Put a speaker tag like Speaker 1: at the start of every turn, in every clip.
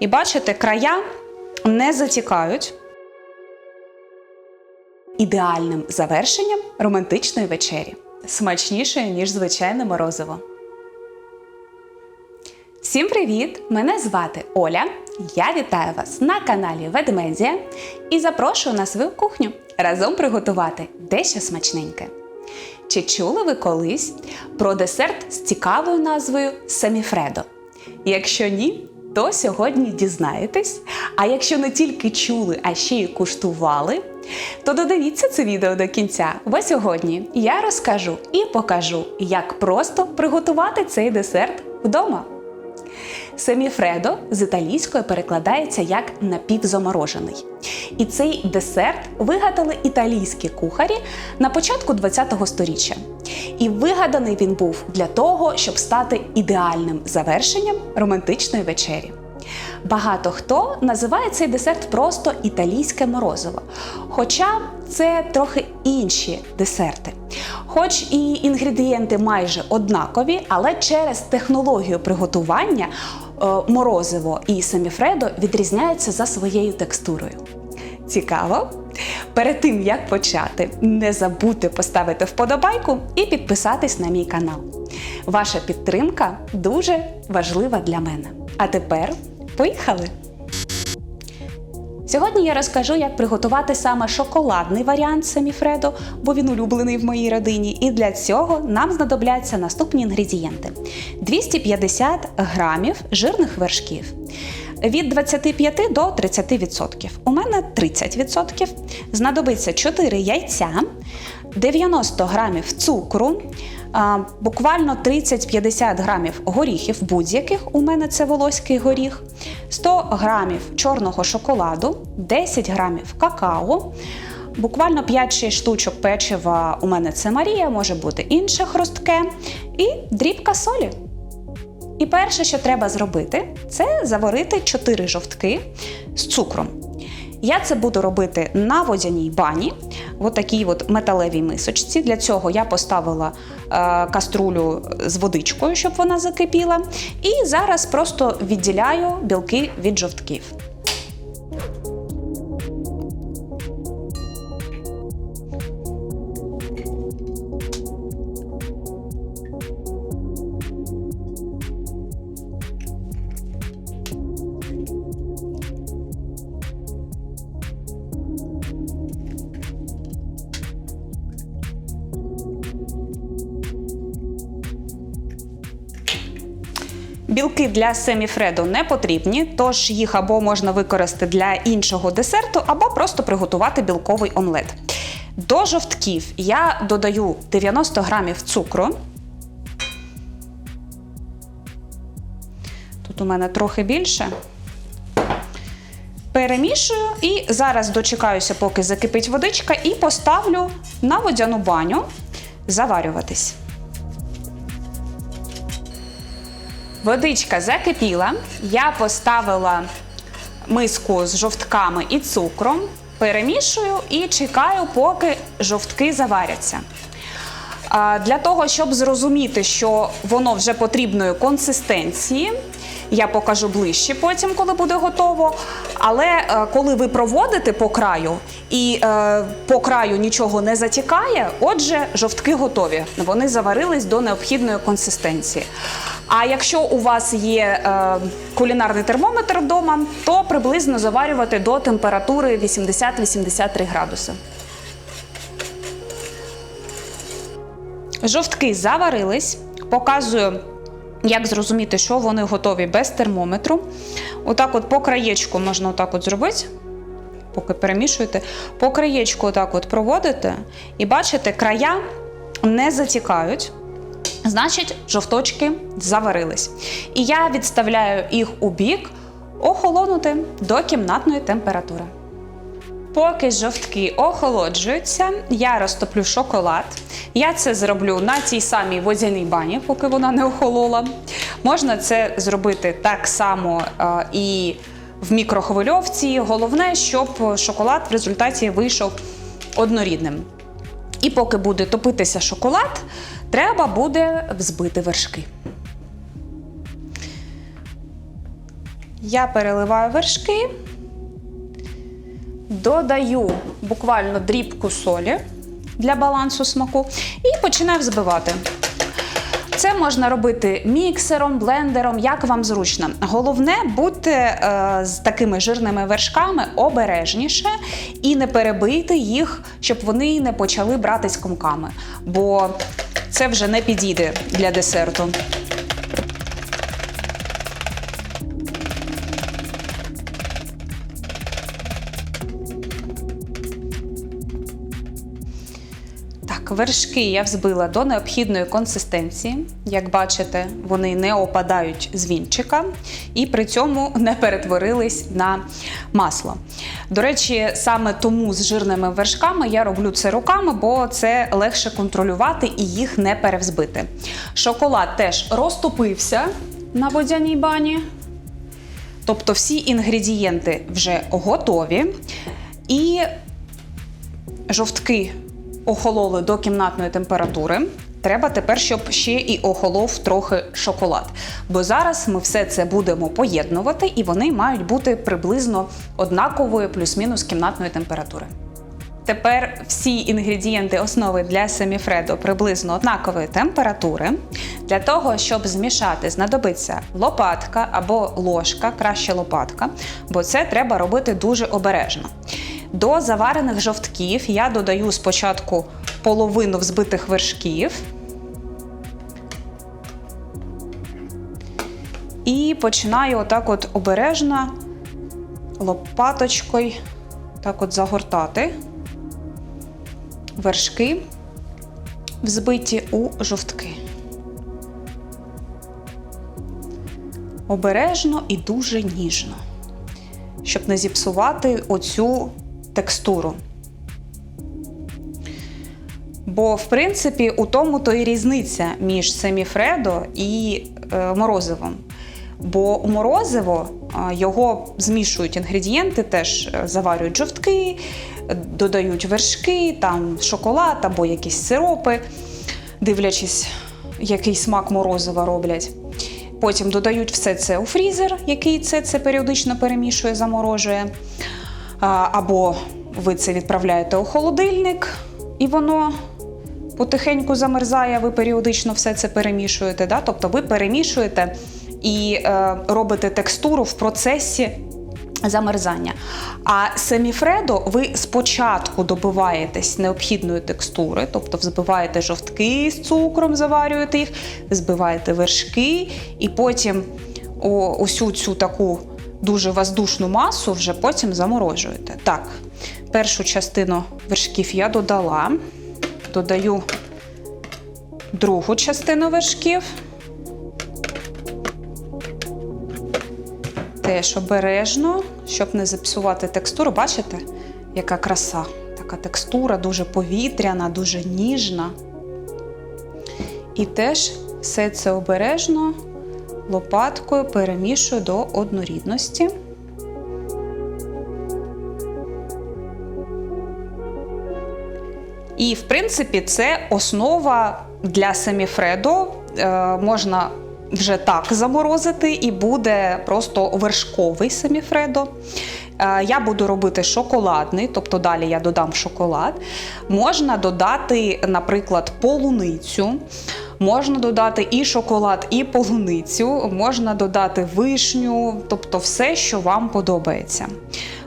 Speaker 1: І бачите, края не затікають. Ідеальним завершенням романтичної вечері. Смачнішою, ніж звичайне морозиво. Всім привіт! Мене звати Оля. Я вітаю вас на каналі Ведмедія і запрошую на свою кухню разом приготувати дещо смачненьке. Чи чули ви колись про десерт з цікавою назвою Семіфредо? Якщо ні, то сьогодні дізнаєтесь. А якщо не тільки чули, а ще й куштували, то додивіться це відео до кінця, бо сьогодні я розкажу і покажу, як просто приготувати цей десерт вдома. Семіфредо з італійської перекладається як напівзаморожений. І цей десерт вигадали італійські кухарі на початку ХХ століття. І вигаданий він був для того, щоб стати ідеальним завершенням романтичної вечері. Багато хто називає цей десерт просто італійське морозиво. Хоча це трохи інші десерти. Хоч і інгредієнти майже однакові, але через технологію приготування е, морозиво і семіфредо відрізняються за своєю текстурою. Цікаво? Перед тим як почати, не забудьте поставити вподобайку і підписатись на мій канал. Ваша підтримка дуже важлива для мене. А тепер поїхали! Сьогодні я розкажу, як приготувати саме шоколадний варіант семіфредо, бо він улюблений в моїй родині. І для цього нам знадобляться наступні інгредієнти: 250 грамів жирних вершків. Від 25 до 30%. У мене 30%. Знадобиться 4 яйця, 90 грамів цукру, буквально 30-50 грамів горіхів будь-яких. У мене це волоський горіх, 100 грамів чорного шоколаду, 10 грамів какао. Буквально 5-6 штучок печива у мене це Марія, може бути інше хрустке, і дрібка солі. І перше, що треба зробити, це заварити 4 жовтки з цукром. Я це буду робити на водяній бані, в такій от металевій мисочці. Для цього я поставила е, каструлю з водичкою, щоб вона закипіла. І зараз просто відділяю білки від жовтків. Білки для семіфредо не потрібні, тож їх або можна використати для іншого десерту, або просто приготувати білковий омлет. До жовтків я додаю 90 грамів цукру. Тут у мене трохи більше. Перемішую і зараз дочекаюся, поки закипить водичка, і поставлю на водяну баню заварюватись. Водичка закипіла. Я поставила миску з жовтками і цукром, перемішую і чекаю, поки жовтки заваряться. Для того, щоб зрозуміти, що воно вже потрібної консистенції, я покажу ближче потім, коли буде готово. Але е, коли ви проводите по краю і е, по краю нічого не затікає, отже, жовтки готові. Вони заварились до необхідної консистенції. А якщо у вас є е, кулінарний термометр вдома, то приблизно заварювати до температури 80-83 градуси. Жовтки заварились, показую. Як зрозуміти, що вони готові без термометру? Отак, от по краєчку можна отак от зробити, поки перемішуєте. По краєчку отак от проводите, і бачите, края не затікають. Значить, жовточки заварились. І я відставляю їх у бік охолонути до кімнатної температури. Поки жовтки охолоджуються, я розтоплю шоколад. Я це зроблю на тій самій водяній бані, поки вона не охолола. Можна це зробити так само е, і в мікрохвильовці. Головне, щоб шоколад в результаті вийшов однорідним. І поки буде топитися шоколад, треба буде взбити вершки. Я переливаю вершки, додаю буквально дрібку солі для балансу смаку і починаю взбивати. Це можна робити міксером, блендером, як вам зручно. Головне бути е, з такими жирними вершками обережніше і не перебити їх, щоб вони не почали братись комками. Бо це вже не підійде для десерту. Вершки я взбила до необхідної консистенції. Як бачите, вони не опадають з вінчика і при цьому не перетворились на масло. До речі, саме тому з жирними вершками я роблю це руками, бо це легше контролювати і їх не перевзбити. Шоколад теж розтопився на водяній бані. Тобто всі інгредієнти вже готові. І жовтки охололи до кімнатної температури. Треба тепер, щоб ще і охолов трохи шоколад. Бо зараз ми все це будемо поєднувати, і вони мають бути приблизно однакової плюс-мінус кімнатної температури. Тепер всі інгредієнти основи для семіфредо приблизно однакової температури. Для того, щоб змішати, знадобиться лопатка або ложка, краще лопатка, бо це треба робити дуже обережно. До заварених жовтків я додаю спочатку половину взбитих вершків. І починаю отак от обережно лопаточкою так от загортати вершки, взбиті у жовтки. Обережно і дуже ніжно, щоб не зіпсувати оцю текстуру. Бо, в принципі, у тому то і різниця між семіфредо і е, морозивом. Бо у морозиво е, його змішують інгредієнти, теж е, заварюють жовтки, додають вершки, там шоколад або якісь сиропи, дивлячись, який смак морозива роблять. Потім додають все це у фрізер, який це, це періодично перемішує, заморожує. Або ви це відправляєте у холодильник, і воно потихеньку замерзає, ви періодично все це перемішуєте. Да? Тобто ви перемішуєте і е, робите текстуру в процесі замерзання. А семіфредо ви спочатку добиваєтесь необхідної текстури, тобто взбиваєте жовтки з цукром, заварюєте їх, збиваєте вершки, і потім о, усю цю таку дуже воздушну масу вже потім заморожуєте. Так, першу частину вершків я додала, додаю другу частину вершків. Теж обережно, щоб не зіпсувати текстуру. Бачите, яка краса? Така текстура дуже повітряна, дуже ніжна. І теж все це обережно лопаткою перемішую до однорідності. І, в принципі, це основа для семіфредо. Е, можна вже так заморозити, і буде просто вершковий семіфредо. Е, Я буду робити шоколадний, тобто далі я додам шоколад. Можна додати, наприклад, полуницю. Можна додати і шоколад, і полуницю, можна додати вишню, тобто все, що вам подобається.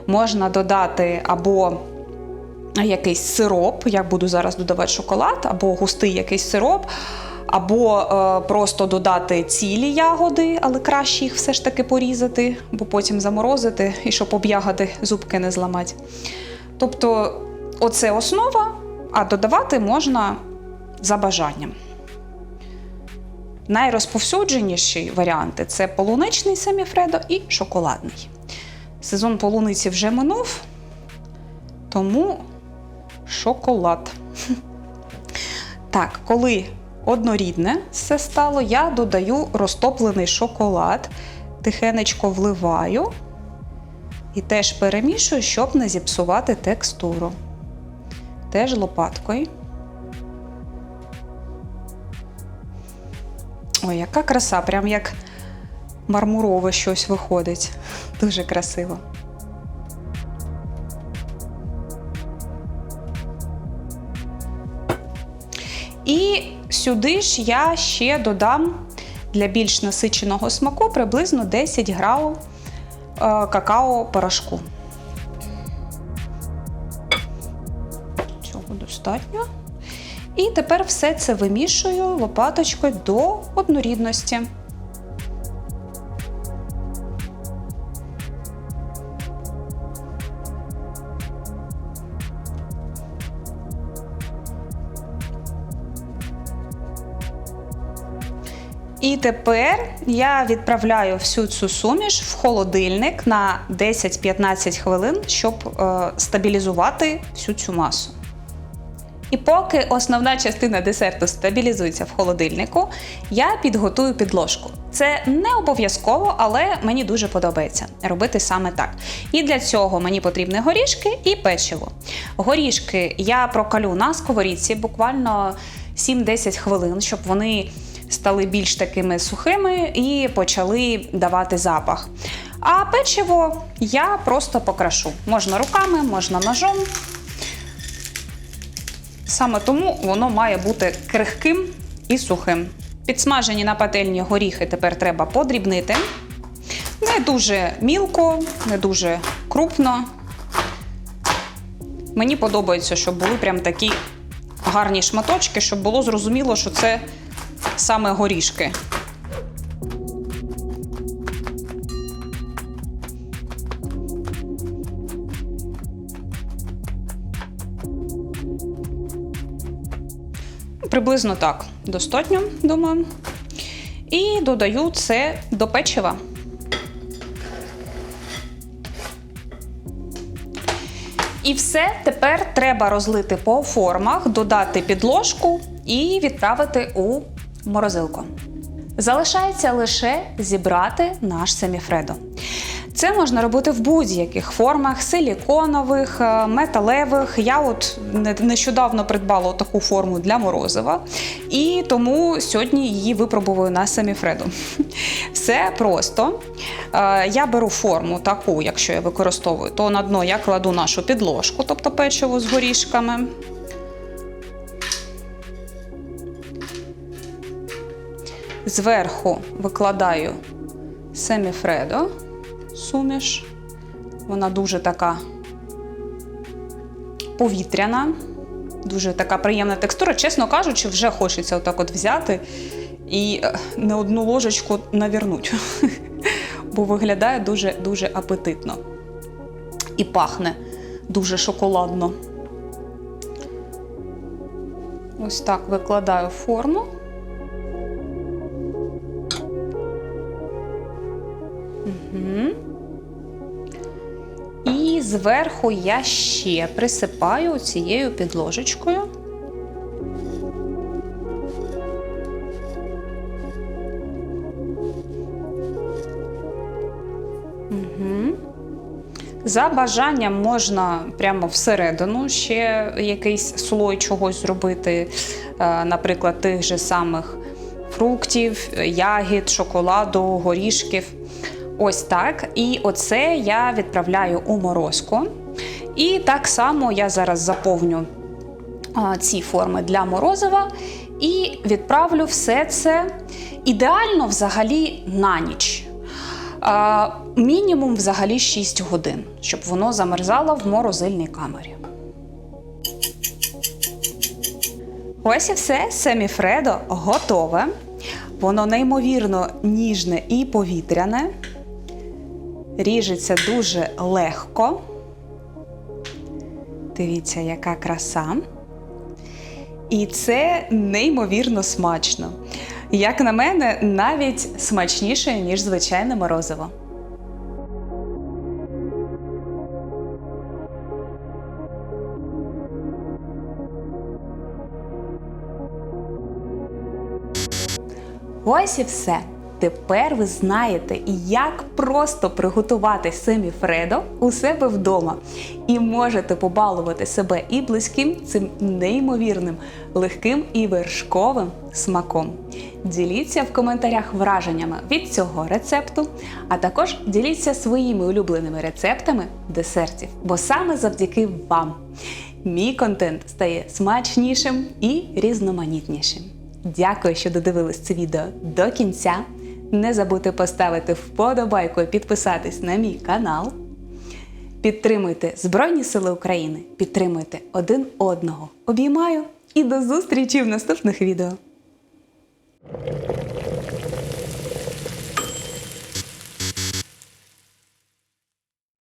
Speaker 1: Можна додати або якийсь сироп, я буду зараз додавати шоколад, або густий якийсь сироп, або е, просто додати цілі ягоди, але краще їх все ж таки порізати, бо потім заморозити, і щоб об ягоди зубки не зламати. Тобто, оце основа, а додавати можна за бажанням. Найрозповсюдженіші варіанти це полуничний семіфредо і шоколадний. Сезон полуниці вже минув, тому шоколад. Так, коли однорідне все стало, я додаю розтоплений шоколад, тихенечко вливаю і теж перемішую, щоб не зіпсувати текстуру. Теж лопаткою. Ой, яка краса, прям як мармурове щось виходить. Дуже красиво. І сюди ж я ще додам для більш насиченого смаку приблизно 10 грам е, какао-порошку. Цього достатньо. І тепер все це вимішую лопаточкою до однорідності. І тепер я відправляю всю цю суміш в холодильник на 10-15 хвилин, щоб е, стабілізувати всю цю масу. І поки основна частина десерту стабілізується в холодильнику, я підготую підложку. Це не обов'язково, але мені дуже подобається робити саме так. І для цього мені потрібні горішки і печиво. Горішки я прокалю на сковорідці буквально 7-10 хвилин, щоб вони стали більш такими сухими і почали давати запах. А печиво я просто покрашу. Можна руками, можна ножом. Саме тому воно має бути крихким і сухим. Підсмажені на пательні горіхи тепер треба подрібнити. Не дуже мілко, не дуже крупно. Мені подобається, щоб були прям такі гарні шматочки, щоб було зрозуміло, що це саме горішки. Приблизно так достатньо, думаю. І додаю це до печива. І все тепер треба розлити по формах, додати підложку і відправити у морозилку. Залишається лише зібрати наш семіфредо. Це можна робити в будь-яких формах: силіконових, е, металевих. Я от нещодавно придбала таку форму для морозива, і тому сьогодні її випробую на семіфреду. Все просто. Е, я беру форму таку, якщо я використовую, то на дно я кладу нашу підложку, тобто печиво з горішками. Зверху викладаю семіфредо суміш. Вона дуже така повітряна, дуже така приємна текстура. Чесно кажучи, вже хочеться отак от взяти і не одну ложечку навірнуть, бо виглядає дуже-дуже апетитно. І пахне дуже шоколадно. Ось так викладаю форму. І зверху я ще присипаю цією підложечкою. Угу. За бажанням можна прямо всередину ще якийсь слой чогось зробити, е, наприклад, тих же самих фруктів, ягід, шоколаду, горішків. Ось так. І оце я відправляю у морозку. І так само я зараз заповню ці форми для морозива і відправлю все це ідеально взагалі на ніч. Мінімум взагалі 6 годин, щоб воно замерзало в морозильній камері. Ось і все, семіфредо готове. Воно неймовірно ніжне і повітряне ріжеться дуже легко. Дивіться, яка краса. І це неймовірно смачно. Як на мене, навіть смачніше, ніж звичайне морозиво. Ось і все. Тепер ви знаєте, як просто приготувати семіфредо у себе вдома. І можете побалувати себе і близьким цим неймовірним, легким і вершковим смаком. Діліться в коментарях враженнями від цього рецепту, а також діліться своїми улюбленими рецептами десертів, бо саме завдяки вам мій контент стає смачнішим і різноманітнішим. Дякую, що додивились це відео до кінця. Не забудьте поставити вподобайку і підписатись на мій канал. Підтримуйте Збройні Сили України, підтримуйте один одного. Обіймаю і до зустрічі в наступних відео.